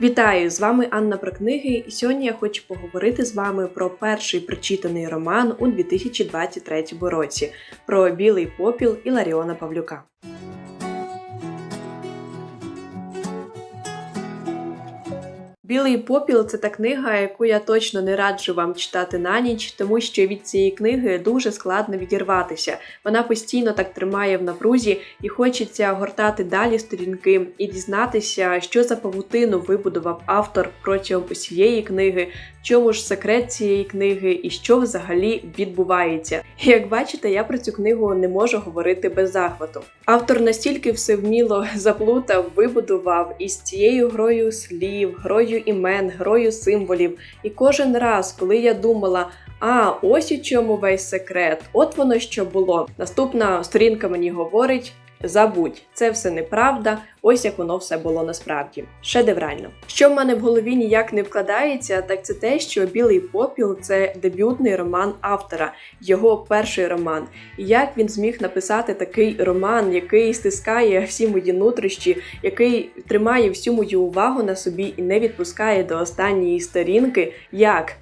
Вітаю! З вами Анна про книги, і сьогодні я хочу поговорити з вами про перший прочитаний роман у 2023 році про білий попіл Іларіона Павлюка. Білий попіл це та книга, яку я точно не раджу вам читати на ніч, тому що від цієї книги дуже складно відірватися. Вона постійно так тримає в напрузі, і хочеться гортати далі сторінки і дізнатися, що за павутину вибудував автор протягом усієї книги, в чому ж секрет цієї книги і що взагалі відбувається. Як бачите, я про цю книгу не можу говорити без захвату. Автор настільки все вміло заплутав, вибудував із цією грою слів, грою імен, грою символів. І кожен раз, коли я думала, а ось у чому весь секрет, от воно що було. Наступна сторінка мені говорить. Забудь, це все неправда, ось як воно все було насправді. Шедеврально. Що в мене в голові ніяк не вкладається, так це те, що Білий попіл це дебютний роман автора, його перший роман. І як він зміг написати такий роман, який стискає всі мої нутрищі, який тримає всю мою увагу на собі і не відпускає до останньої сторінки. Як?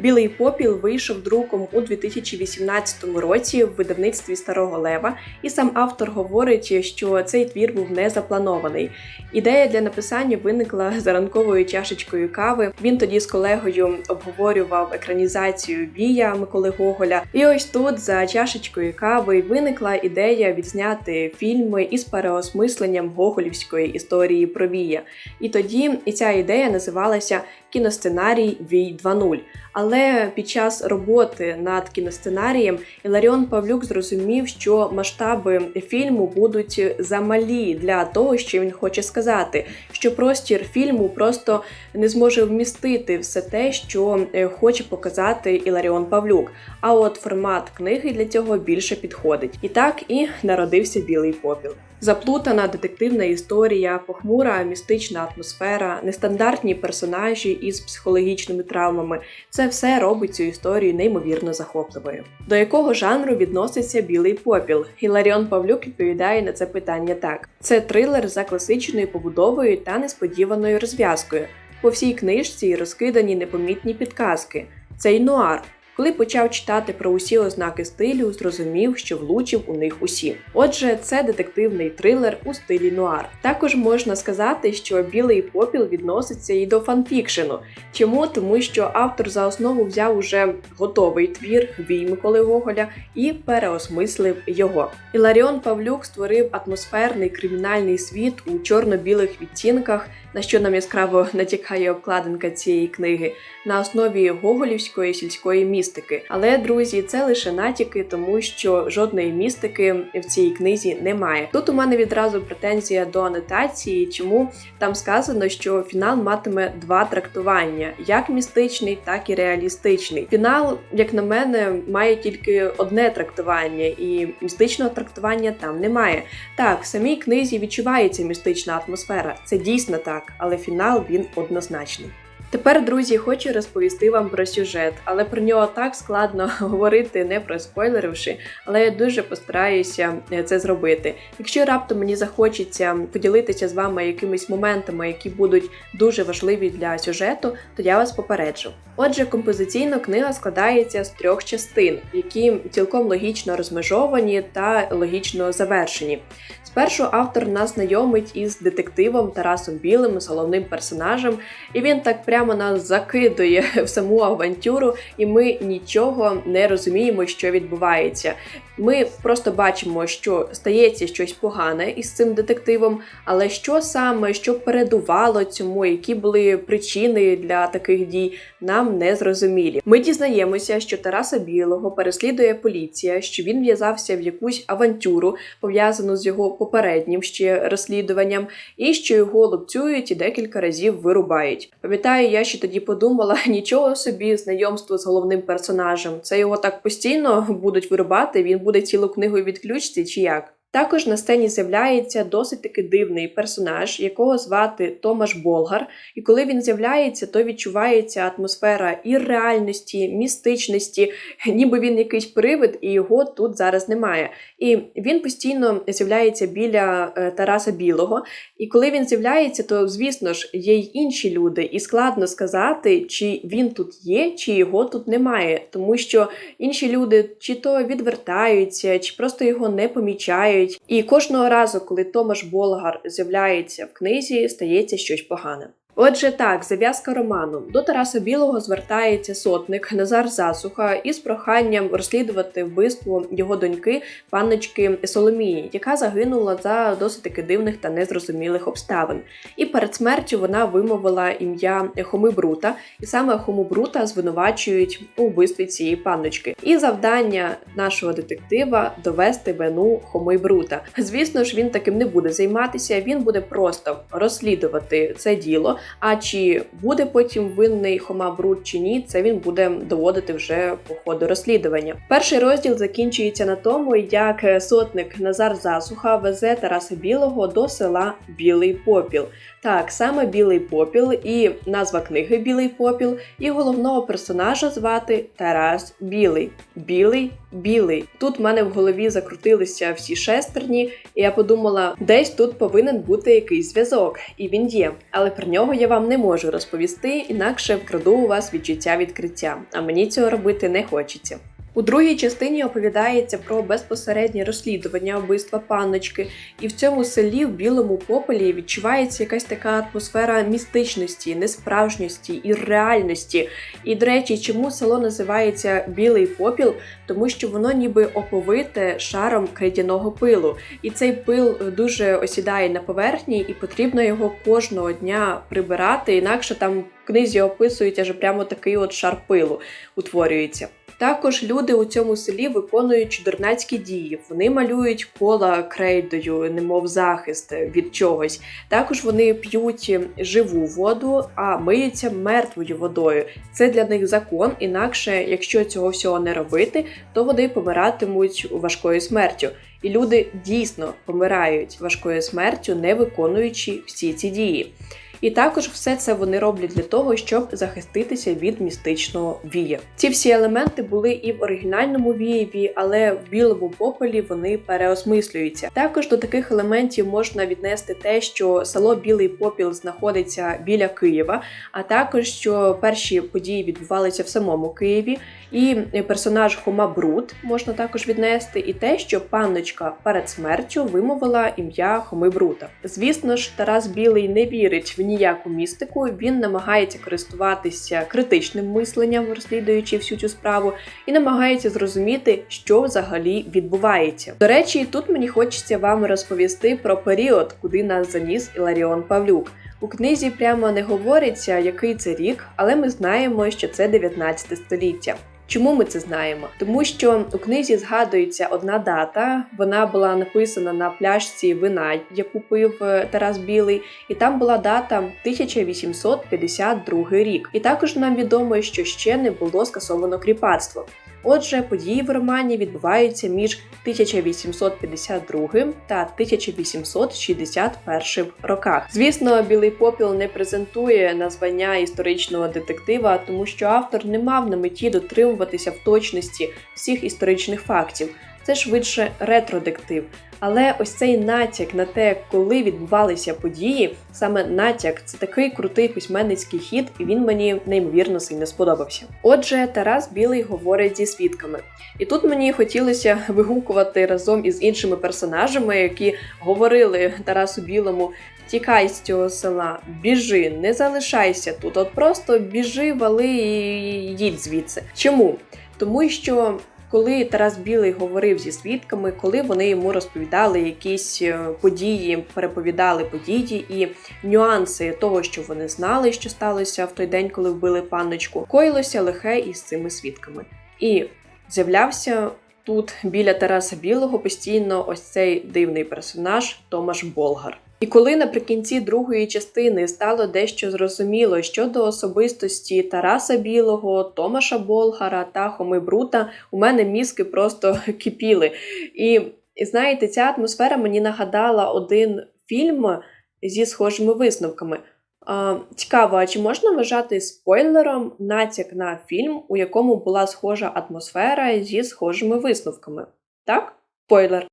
Білий попіл вийшов друком у 2018 році в видавництві Старого Лева, і сам автор говорить, що цей твір був не запланований. Ідея для написання виникла за ранковою чашечкою кави. Він тоді з колегою обговорював екранізацію Вія Миколи Гоголя. І ось тут за чашечкою кави виникла ідея відзняти фільми із переосмисленням гоголівської історії про Вія. І тоді і ця ідея називалася кіносценарій Вій 2.0. Але під час роботи над кіносценарієм Іларіон Павлюк зрозумів, що масштаби фільму будуть замалі для того, що він хоче сказати, що простір фільму просто не зможе вмістити все те, що е, хоче показати Іларіон Павлюк. А от формат книги для цього більше підходить. І так і народився білий попіл. Заплутана детективна історія, похмура містична атмосфера, нестандартні персонажі із психологічними травмами це все робить цю історію неймовірно захопливою. До якого жанру відноситься білий попіл? Гіларіон Павлюк відповідає на це питання так: це трилер за класичною побудовою та несподіваною розв'язкою. По всій книжці розкидані непомітні підказки. Це й нуар. Коли почав читати про усі ознаки стилю, зрозумів, що влучив у них усі. Отже, це детективний трилер у стилі нуар. Також можна сказати, що білий попіл відноситься і до фанфікшену. Чому? Тому що автор за основу взяв уже готовий твір Вій Миколи Гоголя і переосмислив його. Іларіон Павлюк створив атмосферний кримінальний світ у чорно-білих відтінках, на що нам яскраво натякає обкладинка цієї книги, на основі гоголівської сільської містики. Але друзі, це лише натяки, тому що жодної містики в цій книзі немає. Тут у мене відразу претензія до анотації, чому там сказано, що фінал матиме два трактування: як містичний, так і реалістичний. Фінал, як на мене, має тільки одне трактування, і містичного трактування там немає. Так, в самій книзі відчувається містична атмосфера, це дійсно так, але фінал він однозначний. Тепер, друзі, хочу розповісти вам про сюжет, але про нього так складно говорити, не проспойлеривши, але я дуже постараюся е, це зробити. Якщо раптом мені захочеться поділитися з вами якимись моментами, які будуть дуже важливі для сюжету, то я вас попереджу. Отже, композиційно книга складається з трьох частин, які цілком логічно розмежовані та логічно завершені. Спершу автор нас знайомить із детективом Тарасом Білим, головним персонажем, і він так прямо нас закидує в саму авантюру, і ми нічого не розуміємо, що відбувається. Ми просто бачимо, що стається щось погане із цим детективом, але що саме, що передувало цьому, які були причини для таких дій, нам не зрозумілі. Ми дізнаємося, що Тараса Білого переслідує поліція, що він в'язався в якусь авантюру, пов'язану з його попереднім ще розслідуванням, і що його лупцюють і декілька разів вирубають. Пам'ятаю, я ще тоді подумала: нічого собі знайомство з головним персонажем. Це його так постійно будуть вирубати. Він буде цілу книгу відключити чи як? Також на сцені з'являється досить таки дивний персонаж, якого звати Томаш Болгар. І коли він з'являється, то відчувається атмосфера і реальності, містичності, ніби він якийсь привид, і його тут зараз немає. І він постійно з'являється біля е, Тараса Білого. І коли він з'являється, то звісно ж є й інші люди, і складно сказати, чи він тут є, чи його тут немає, тому що інші люди чи то відвертаються, чи просто його не помічають. І кожного разу, коли Томаш Болгар з'являється в книзі, стається щось погане. Отже, так, зав'язка роману. До Тараса Білого звертається сотник Назар Засуха із проханням розслідувати вбивство його доньки, панночки Соломії, яка загинула за досить таки дивних та незрозумілих обставин. І перед смертю вона вимовила ім'я Хоми Брута, і саме Хому Брута звинувачують у вбивстві цієї панночки. І завдання нашого детектива довести вину Хоми Брута. Звісно ж, він таким не буде займатися. Він буде просто розслідувати це діло. А чи буде потім винний Хома Брут чи ні, це він буде доводити вже по ходу розслідування. Перший розділ закінчується на тому, як сотник Назар Засуха везе Тараса Білого до села Білий Попіл. Так, саме Білий Попіл, і назва книги Білий Попіл, і головного персонажа звати Тарас Білий. Білий, білий. Тут в мене в голові закрутилися всі шестерні, і я подумала, десь тут повинен бути якийсь зв'язок, і він є. Але про нього я вам не можу розповісти, інакше вкраду у вас відчуття відкриття, а мені цього робити не хочеться. У другій частині оповідається про безпосереднє розслідування вбивства панночки, і в цьому селі в білому попелі відчувається якась така атмосфера містичності, несправжності і реальності. І, до речі, чому село називається Білий попіл? Тому що воно ніби оповите шаром крейдяного пилу. І цей пил дуже осідає на поверхні, і потрібно його кожного дня прибирати, інакше там в книзі описують аж прямо такий от шар пилу утворюється. Також люди у цьому селі виконують чудернацькі дії. Вони малюють кола крейдою, немов захист від чогось. Також вони п'ють живу воду, а миються мертвою водою. Це для них закон. Інакше, якщо цього всього не робити, то вони помиратимуть важкою смертю. І люди дійсно помирають важкою смертю, не виконуючи всі ці дії. І також все це вони роблять для того, щоб захиститися від містичного вія. Ці всі елементи були і в оригінальному вієві, але в білому попелі вони переосмислюються. Також до таких елементів можна віднести те, що село Білий Попіл знаходиться біля Києва, а також що перші події відбувалися в самому Києві. І персонаж Хома Брут можна також віднести, і те, що панночка перед смертю вимовила ім'я Хоми Брута. Звісно ж, Тарас Білий не вірить в ніяку містику. Він намагається користуватися критичним мисленням, розслідуючи всю цю справу, і намагається зрозуміти, що взагалі відбувається. До речі, тут мені хочеться вам розповісти про період, куди нас заніс Іларіон Павлюк. У книзі прямо не говориться, який це рік, але ми знаємо, що це 19 століття. Чому ми це знаємо? Тому що у книзі згадується одна дата. Вона була написана на пляшці вина, яку пив е, Тарас Білий, і там була дата 1852 рік. І також нам відомо, що ще не було скасовано кріпацтво. Отже, події в романі відбуваються між 1852 та 1861 роках. Звісно, білий попіл не презентує названня історичного детектива, тому що автор не мав на меті дотримуватися в точності всіх історичних фактів. Це швидше ретродектив. Але ось цей натяк на те, коли відбувалися події, саме натяк це такий крутий письменницький хід, і він мені неймовірно сильно сподобався. Отже, Тарас Білий говорить зі свідками, і тут мені хотілося вигукувати разом із іншими персонажами, які говорили Тарасу Білому. Тікай з цього села, біжи, не залишайся тут. От просто біжи, вали і їдь звідси. Чому? Тому що коли Тарас Білий говорив зі свідками, коли вони йому розповідали якісь е, події, переповідали події і нюанси того, що вони знали, що сталося в той день, коли вбили панночку, коїлося лихе із цими свідками. І з'являвся тут біля Тараса Білого постійно ось цей дивний персонаж Томаш Болгар. І коли наприкінці другої частини стало дещо зрозуміло щодо особистості Тараса Білого, Томаша Болгара та Хоми Брута, у мене мізки просто кипіли. І знаєте, ця атмосфера мені нагадала один фільм зі схожими висновками. А, цікаво, а чи можна вважати спойлером натяк на фільм, у якому була схожа атмосфера зі схожими висновками? Так? Спойлер.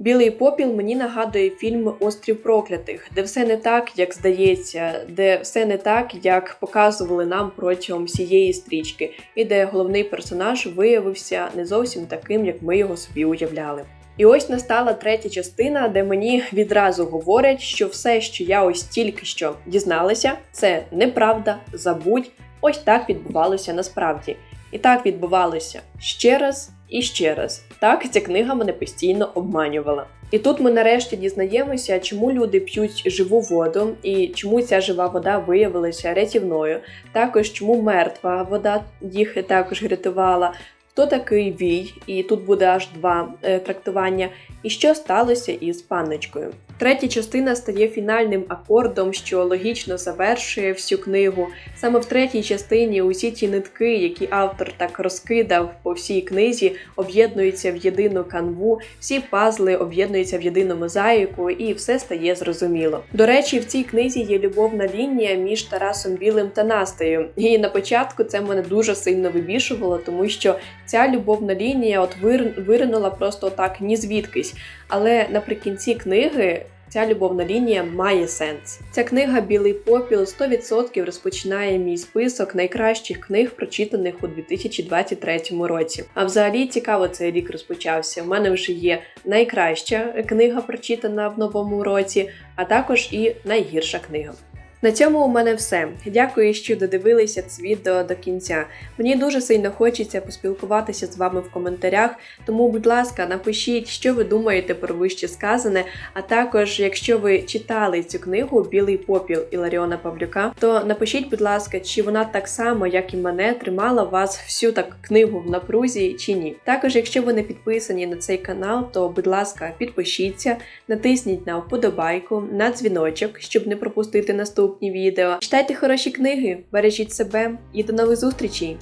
Білий попіл мені нагадує фільм Острів проклятих, де все не так, як здається, де все не так, як показували нам протягом всієї стрічки, і де головний персонаж виявився не зовсім таким, як ми його собі уявляли. І ось настала третя частина, де мені відразу говорять, що все, що я ось тільки що дізналася, це неправда, забудь, ось так відбувалося насправді. І так відбувалося ще раз і ще раз. Так ця книга мене постійно обманювала. І тут ми нарешті дізнаємося, чому люди п'ють живу воду і чому ця жива вода виявилася рятівною. Також чому мертва вода їх також рятувала. Хто такий вій, і тут буде аж два е, трактування, і що сталося із панночкою. Третя частина стає фінальним акордом, що логічно завершує всю книгу. Саме в третій частині усі ті нитки, які автор так розкидав по всій книзі, об'єднуються в єдину канву, всі пазли об'єднуються в єдину мозаїку, і все стає зрозуміло. До речі, в цій книзі є любовна лінія між Тарасом Білим та Настею. І на початку це мене дуже сильно вибішувало, тому що ця любовна лінія от вир... виринула просто так ні звідкись. Але наприкінці книги ця любовна лінія має сенс. Ця книга Білий попіл 100% розпочинає мій список найкращих книг, прочитаних у 2023 році. А взагалі цікаво цей рік розпочався. У мене вже є найкраща книга, прочитана в новому році, а також і найгірша книга. На цьому у мене все. Дякую, що додивилися це відео до кінця. Мені дуже сильно хочеться поспілкуватися з вами в коментарях, тому, будь ласка, напишіть, що ви думаєте про вище сказане. А також, якщо ви читали цю книгу Білий попіл Іларіона Павлюка, то напишіть, будь ласка, чи вона так само, як і мене, тримала вас всю так книгу в напрузі чи ні. Також, якщо ви не підписані на цей канал, то будь ласка, підпишіться, натисніть на вподобайку, на дзвіночок, щоб не пропустити наступні відео. Читайте хороші книги, бережіть себе і до нових зустрічей!